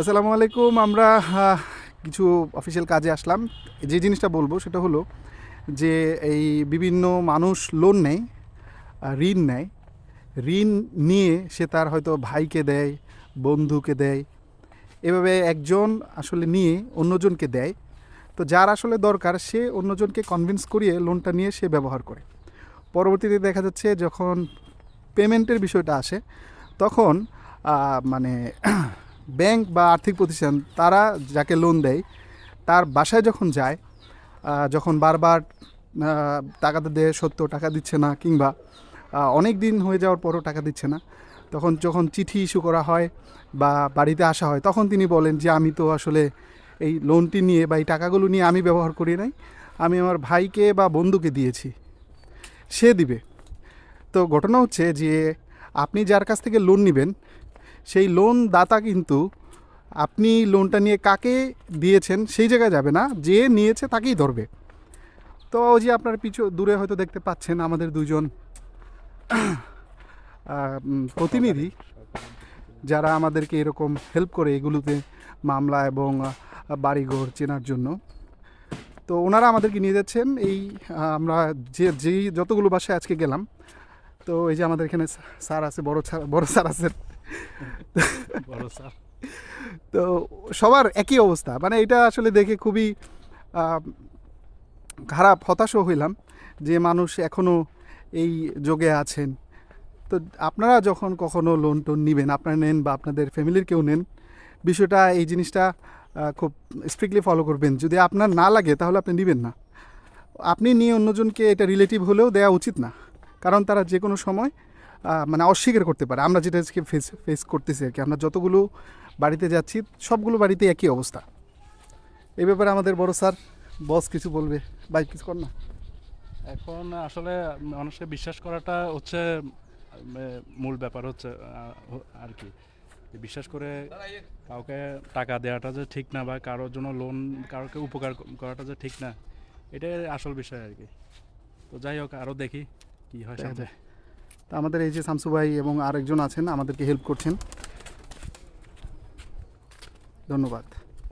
আসসালামু আলাইকুম। আমরা কিছু অফিসিয়াল কাজে আসলাম। যে জিনিসটা বলব সেটা হলো যে এই বিভিন্ন মানুষ লোন নেয় ঋণ নেয়। ঋণ নিয়ে সে তার হয়তো ভাইকে দেয়, বন্ধুকে দেয়। এভাবে একজন আসলে নিয়ে অন্যজনকে দেয়। তো যার আসলে দরকার, সে অন্যজনকে কনভিন্স করিয়ে লোনটা নিয়ে সে ব্যবহার করে। পরবর্তীতে দেখা যাচ্ছে যখন পেমেন্টের বিষয়টা আসে, তখন মানে ব্যাংক বা আর্থিক প্রতিষ্ঠান, তারা যাকে লোন দেয়, তার বাসায় যখন যায় যখন বারবার টাকাটা দেয়, সত্য টাকা দিচ্ছে না কিংবা অনেক দিন হয়ে যাওয়ার পরও টাকা দিচ্ছে না, তখন যখন চিঠি ইস্যু করা হয় বা বাড়িতে আসা হয়, তখন তিনি বলেন যে, আমি তো আসলে এই লোনটি নিয়ে বা এই টাকাগুলো নিয়ে আমি ব্যবহার করি নাই। আমি আমার ভাইকে বা বন্ধুকে দিয়েছি। সে দিবে। তো ঘটনা হচ্ছে যে, আপনি যার কাছ থেকে লোন নেবেন সেই লোন দাতা কিন্তু আপনি লোনটা নিয়ে কাকে দিয়েছেন সেই জায়গায় যাবে না, যে নিয়েছে তাকেই ধরবে। তো ওই যে আপনার পিছু, দূরে হয়তো দেখতে পাচ্ছেন আমাদের দুজন প্রতিনিধি, যারা আমাদেরকে এরকম হেল্প করে এগুলোতে মামলা এবং বাড়িঘর চেনার জন্য। তো ওনারা আমাদেরকে নিয়ে যাচ্ছেন, এই আমরা যে, যেই যতগুলো বাসায় আজকে গেলাম, তো এই যে আমাদের এখানে স্যার আছে, বড় স্যার বড় স্যার আছে। তো সবার একই অবস্থা। মানে এটা আসলে দেখে খুবই খারাপ, হতাশও হইলাম যে মানুষ এখনও এই যোগে আছেন। তো আপনারা যখন কখনো লোন টোন নেবেন, আপনারা নেন বা আপনাদের ফ্যামিলির কেউ নেন, বিষয়টা, এই জিনিসটা খুব স্ট্রিক্টলি ফলো করবেন। যদি আপনার না লাগে, তাহলে আপনি নেবেন না। আপনি নিয়ে অন্যজনকে এটা রিলেটিভ হলেও দেওয়া উচিত না। কারণ তারা যে কোনো সময় মানে অস্বীকার করতে পারে। আমরা যেটা আজকে ফেস ফেস করতেছি আর কি। আমরা যতগুলো বাড়িতে যাচ্ছি সবগুলো বাড়িতে একই অবস্থা। এই ব্যাপারে আমাদের বড় স্যার বস কিছু বলবে? ভাই কিছু কর না। এখন আসলে মানুষকে বিশ্বাস করাটা হচ্ছে মূল ব্যাপার হচ্ছে আর কি। বিশ্বাস করে কাউকে টাকা দেওয়াটা যে ঠিক না বা কারোর জন্য লোন কারোকে উপকার করাটা যে ঠিক না এটাই আসল বিষয় আর কি। তো যাই হোক আরও দেখি কি হয় সামনে। তা আমাদের এই যে শামসু ভাই এবং আরেকজন আছেন আমাদেরকে হেল্প করছেন। ধন্যবাদ।